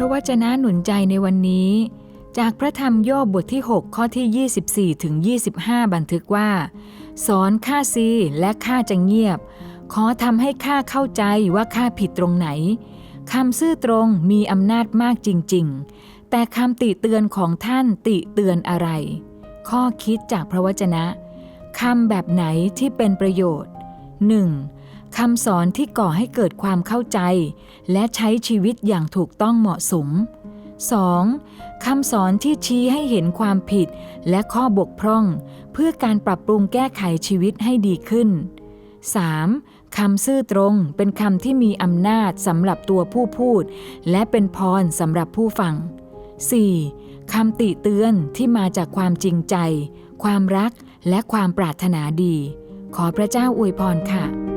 ระวจนะหนุนใจในวันนี้ จากพระธรรมโยบบทที่ 6 ข้อที่ 24 ถึง 25 บันทึกว่า สอนข้าซีและข้าจะเงียบ ขอทำให้ข้าเข้าใจว่าข้าผิดตรงไหนคำซื่อตรงมีอำนาจมากจริง ๆ แต่คำติเตือนของท่านติเตือนอะไร ข้อคิดจากพระวจนะคำแบบไหนที่เป็นประโยชน์ 1. คำสอนที่ก่อให้เกิดความเข้าใจ และใช้ชีวิตอย่างถูกต้องเหมาะสม 2. คำสอนที่ชี้ให้เห็นความผิดและข้อบกพร่อง เพื่อการปรับปรุงแก้ไขชีวิตให้ดีขึ้น 3. คำซื่อตรงเป็นคำที่มีอำนาจสำหรับตัวผู้พูด และเป็นพรสำหรับผู้ฟัง 4. คำติเตือนที่มาจากความจริงใจ ความรักและความปรารถนาดี ขอพระเจ้าอวยพรค่ะ